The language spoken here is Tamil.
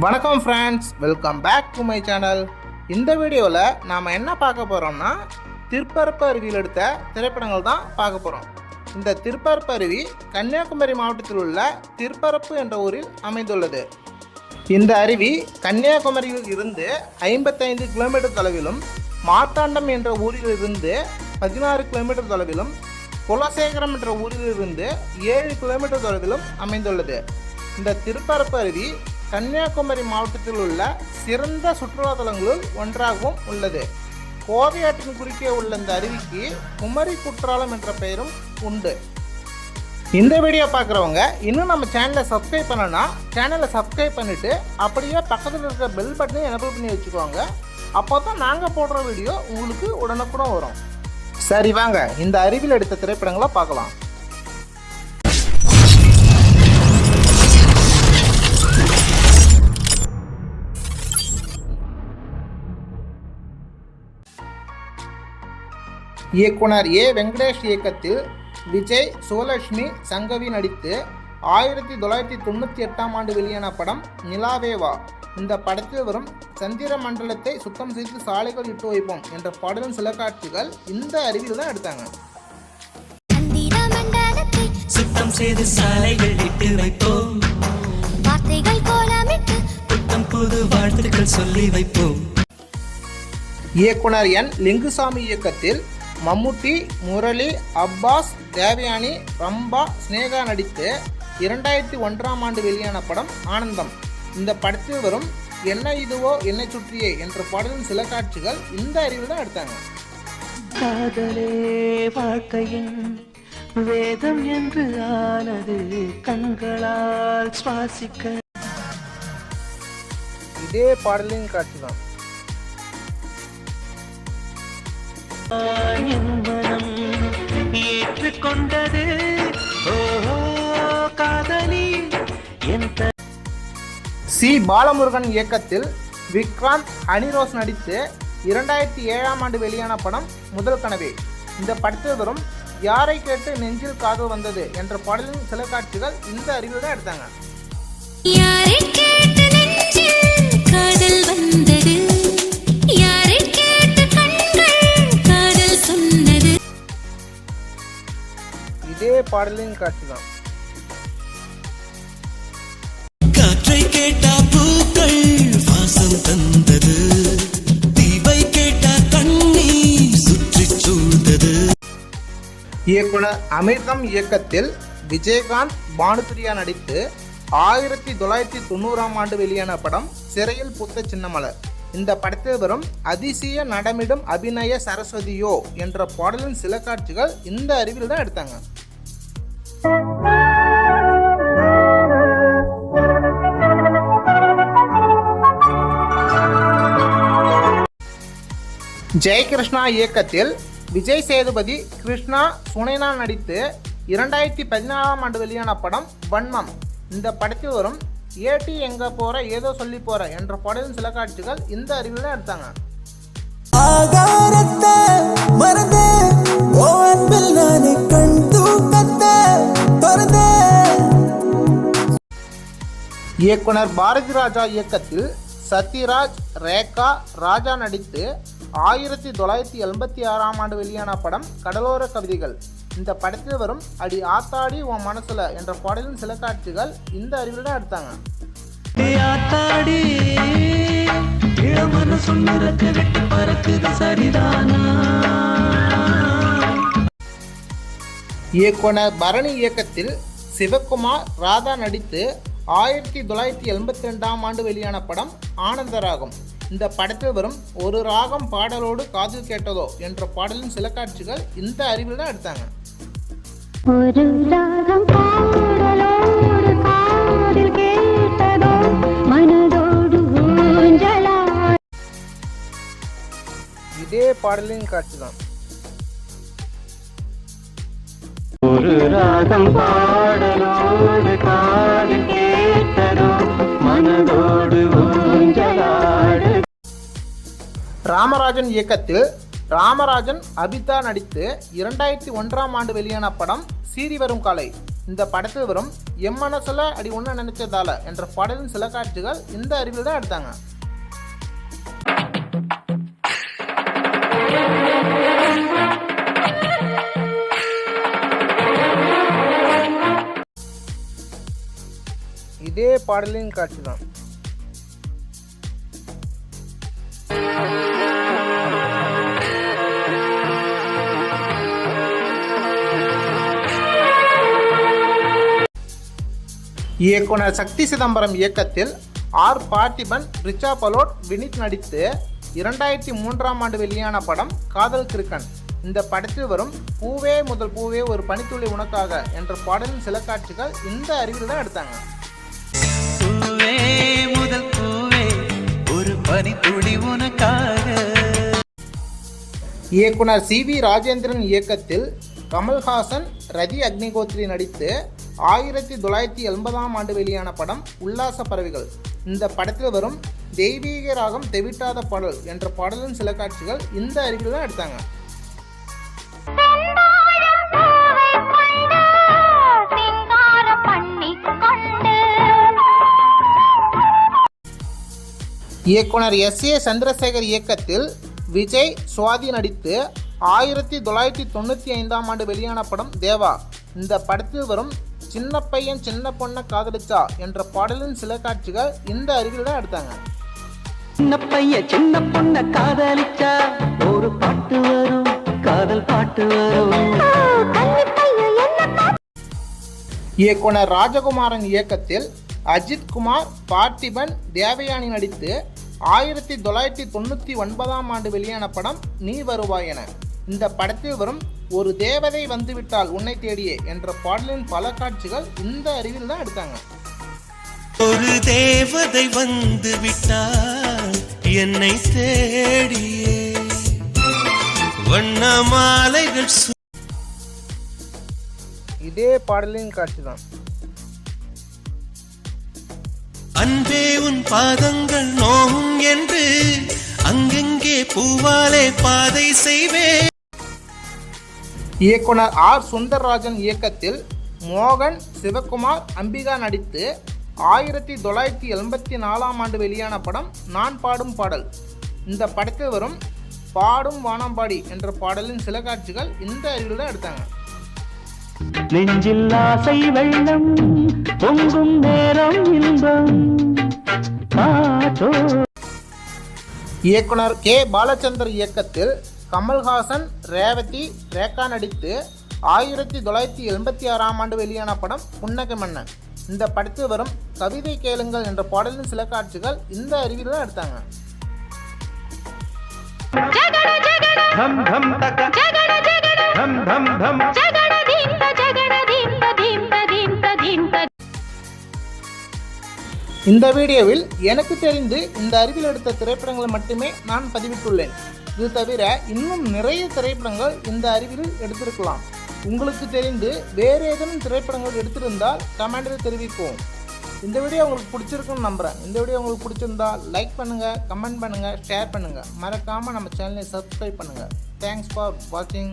வணக்கம் friends welcome back to my channel இந்த வீடியோவில் நாம் என்ன பார்க்க போகிறோம்னா திருப்பரப்பு அருவியில் எடுத்த திரைப்படங்கள் தான் பார்க்க போகிறோம் இந்த திருப்பரப்பு அருவி கன்னியாகுமரி மாவட்டத்தில் உள்ள திருப்பரப்பு என்ற ஊரில் அமைந்துள்ளது. இந்த அருவி கன்னியாகுமரியில் இருந்து ஐம்பத்தைந்து கிலோமீட்டர் தொலைவிலும் மார்த்தாண்டம் என்ற ஊரில் இருந்து பதினாறு கிலோமீட்டர் தொலைவிலும் குலசேகரம் என்ற ஊரில் இருந்து ஏழு கிலோமீட்டர் தொலைவிலும் அமைந்துள்ளது. இந்த திருப்பரப்பு அருவி கன்னியாகுமரி மாவட்டத்தில் உள்ள சிறந்த சுற்றுலாதலங்களுள் ஒன்றாகவும் உள்ளது. கோவை ஆற்றின் குறுக்கே உள்ள இந்த அருவிக்கு குமரி குற்றாலம் என்ற பெயரும் உண்டு. இந்த வீடியோ பார்க்குறவங்க இன்னும் நம்ம சேனலை சப்ஸ்கிரைப் பண்ணனா சேனலை சப்ஸ்கிரைப் பண்ணிவிட்டு அப்படியே பக்கத்தில் இருக்கிற பெல் பட்டனையும் எனபிள் பண்ணி வச்சுக்கோங்க. அப்போ தான் நாங்கள் போடுற வீடியோ உங்களுக்கு உடனுக்குடன் வரும். சரி வாங்க. இந்த அருவியில் எடுத்த திரைப்படங்களை பார்க்கலாம். இயக்குனர் ஏ. வெங்கடேஷ் இயக்கத்தில் விஜய் சுவலட்சுமி சங்கவி நடித்து ஆயிரத்தி தொள்ளாயிரத்தி தொண்ணூற்றி எட்டாம் ஆண்டு வெளியான படம் நிலாவேவா. இந்த படத்தில் வரும் சந்திர மண்டலத்தை சுத்தம் செய்து சாலைகள் இட்டு வைப்போம் என்ற பாடலின் சில காட்சிகள் இந்த அருவியில் தான் எடுத்தாங்க. சுத்தம் செய்து சாலைகள் இட்டு வைப்போம். வார்த்தைகள் கோலமிட்டு புத்தம் புது வாழ்த்துக்கள் சொல்லி வைப்போம். இயக்குனர் என். லிங்குசாமி இயக்கத்தில் மம்முட்டி முரளி அப்பாஸ் தேவயானி ரம்பா ஸ்னேகா நடித்து இரண்டாயிரத்தி ஒன்றாம் ஆண்டு வெளியான படம் ஆனந்தம். இந்த படத்தில் வரும் என்ன இதுவோ என்னை சுற்றியே என்ற பாடலின் சில காட்சிகள் இந்த அறிவில் தான் எடுத்தாங்க. காதலே வாழ்க்கையின் வேதம் என்று ஆனது கண்களால் சுவாசிக்க இதே பாடலின் காட்சி தான். என் மனம் ஏற்றுக்கொண்டது. ஓஹோ காதலி என் த- சி. பாலமுருகன் இயக்கத்தில் விக்ராந்த் அனிரோஸ் நடித்து இரண்டாயிரத்தி ஏழாம் ஆண்டு வெளியான படம் முதல் கனவே. இந்த படத்தில் வரும் யாரை கேட்டு நெஞ்சில் காதல் வந்தது என்ற பாடலின் சில காட்சிகள் இந்த அறிவில் தான் எடுத்தாங்க தான். காற்றை கேட்டா பூக்கள் வாசம் தந்தது. தீவை கேட்டா தண்ணீர் சுற்றி சூழ்ந்தது. இயக்குனர் அமிர்தம் இயக்கத்தில் விஜயகாந்த் பானுபிரியா நடித்து ஆயிரத்தி தொள்ளாயிரத்தி தொண்ணூறாம் ஆண்டு வெளியான படம் சிறையில் புத்த சின்னமலர். இந்த படத்தில் வரும் அதிசய நடமிடும் அபிநய சரஸ்வதியோ என்ற பாடலின் சில காட்சிகள் இந்த அறிவில் தான் எடுத்தாங்க. ஜெயகிருஷ்ணா இயக்கத்தில் விஜய் சேதுபதி கிருஷ்ணா சுனைனா நடித்து இரண்டாயிரத்தி பதினாலாம் ஆண்டு வெளியான படம் வன்மம். இந்த படத்தில் வரும் ஏடி எங்க போற? ஏதோ சொல்லி போற என்ற படத்தின் சில காட்சிகள் இந்த அறிவில் எடுத்தாங்க. இயக்குனர் பாரதி ராஜா இயக்கத்தில் சத்யராஜ் ரேகா ராஜா நடித்து ஆயிரத்தி தொள்ளாயிரத்தி எண்பத்தி ஆறாம் ஆண்டு வெளியான படம் கடலோர கவிதைகள். இந்த படத்தில் வரும் அடி ஆத்தாடி உன் மனசுல என்ற பாடலின் சில காட்சிகள் இந்த அறிவில் தான் எடுத்தாங்க இயக்குனர் பரணி இயக்கத்தில் சிவகுமார் ராதா நடித்து ஆயிரத்தி தொள்ளாயிரத்தி எண்பத்தி ரெண்டாம் ஆண்டு வெளியான படம் ஆனந்த ராகம். இந்த படத்தில் வரும் ஒரு ராகம் பாடலோடு காதில் கேட்டதோ என்ற பாடலின் சில காட்சிகள் இந்த அறிவில் தான் எடுத்தாங்க. ஒரு ராகம் பாடலோடு காதில் கேட்டதோ மனதோடு ஊஞ்சலா இதே பாடலின் காட்சி தான். ஒரு ராகம் பாடலோடு ராமராஜன் இயக்கத்தில் ராமராஜன் அபிதா நடித்து இரண்டாயிரத்தி ஒன்றாம் ஆண்டு வெளியான படம் சீறி வரும் காலை. இந்த படத்தில் வரும் எம் மனசில் அடி ஒன்று நினைச்சதால என்ற பாடலின் சில காட்சிகள் இந்த அறிவில் தான் எடுத்தாங்க. இதே பாடலின் காட்சி தான். இயக்குனர் சக்தி சிதம்பரம் இயக்கத்தில் ஆர். பார்த்திபன் ரிச்சா பலோட் வினித் நடித்து இரண்டாயிரத்தி மூன்றாம் ஆண்டு வெளியான படம் காதல் கிருக்கன் இந்த படத்தில் வரும் பூவே முதல் பூவே ஒரு பனித்துளி உனக்காக என்ற பாடலின் சில காட்சிகள் இந்த அறிவில் தான் எடுத்தாங்க. பூவே முதல் பூவே ஒரு பனி துளி உனக்காக. இயக்குனர் சி வி ராஜேந்திரன் இயக்கத்தில் கமல்ஹாசன் ரதி அக்னிகோத்ரி நடித்து ஆயிரத்தி தொள்ளாயிரத்தி எண்பதாம் ஆண்டு வெளியான படம் உல்லாச பறவைகள். இந்த படத்தில் வரும் தெய்வீக ராகம் தெவிட்டாத பாடல் என்ற பாடலின் சில காட்சிகள் இந்த அறிவில் தான் எடுத்தாங்க. இயக்குனர் எஸ். ஏ. சந்திரசேகர் இயக்கத்தில் விஜய் சுவாதி நடித்து ஆயிரத்தி தொள்ளாயிரத்தி தொண்ணூற்றி ஐந்தாம் ஆண்டு வெளியான படம் தேவா. இந்த படத்தில் வரும் சின்ன பையன் சின்ன பொண்ணை காதலிச்சா என்ற பாடலின் சில காட்சிகள் இந்த அறிவில் தான் எடுத்தாங்க. சின்ன பைய சின்ன பொண்ண காதலிச்சா ஒரு பாட்டு வரும் காதல் பாட்டு வரும். இயக்குனர் ராஜகுமாரன் இயக்கத்தில் அஜித் குமார் பார்த்திபன் தேவயானி நடித்து ஆயிரத்தி தொள்ளாயிரத்தி தொண்ணூற்றி ஒன்பதாம் ஆண்டு வெளியான படம் நீ வருவாய் என. இந்த படத்தில் வரும் ஒரு தேவதை வந்துவிட்டால் உன்னை தேடியே என்ற பாடலின் பல காட்சிகள் இந்த அறிவில் தான் எடுத்தாங்க. ஒரு தேவதை வந்து விட்டால் என்னை தேடியே. வண்ண மாலைகள் இதே பாடலின் காட்சி தான் அன்பே உன் பாதங்கள் நோகும் என்று அங்கெங்கே பூவாலே பாதை செய்வேன். இயக்குனர் ஆர். சுந்தர்ராஜன் இயக்கத்தில் மோகன் சிவகுமார் அம்பிகா நடித்து ஆயிரத்தி தொள்ளாயிரத்தி எண்பத்தி நாலாம் ஆண்டு வெளியான படம் நான் பாடும் பாடல். இந்த படத்தில் வரும் பாடும் வானம்பாடி என்ற பாடலின் சில காட்சிகள் இந்த அறிவில் தான் எடுத்தாங்க. நெஞ்சில் ஆசை வெள்ளம் பொங்கும் நேரம் இன்பம் இயக்குனர் கே. பாலச்சந்தர் இயக்கத்தில் கமல்ஹாசன் ரேவதி ரேகா நடித்து ஆயிரத்தி தொள்ளாயிரத்தி எண்பத்தி ஆறாம் ஆண்டு வெளியான படம் புன்னகை மன்னன் இந்த படத்தில் வரும் கவிதை கேளுங்கள் என்ற பாடலின் சில காட்சிகள் இந்த அருவியில் தான் எடுத்தாங்க. இந்த வீடியோவில் எனக்கு தெரிந்து இந்த அருவியில் எடுத்த திரைப்படங்களை மட்டுமே நான் பதிவிட்டுள்ளேன். இது தவிர இன்னும் நிறைய திரைப்படங்கள் இந்த அறிவில் எடுத்திருக்கலாம். உங்களுக்கு தெரிந்து வேறு ஏதேனும் திரைப்படங்கள் எடுத்திருந்தால் கமெண்டில் தெரிவிப்போம். இந்த வீடியோ உங்களுக்கு பிடிச்சிருக்குன்னு நம்புகிறேன் இந்த வீடியோ உங்களுக்கு பிடிச்சிருந்தா லைக் பண்ணுங்கள் கமெண்ட் பண்ணுங்கள் ஷேர் பண்ணுங்கள் மறக்காமல் நம்ம சேனலை சப்ஸ்கிரைப் பண்ணுங்கள் தேங்க்ஸ் ஃபார் வாட்சிங்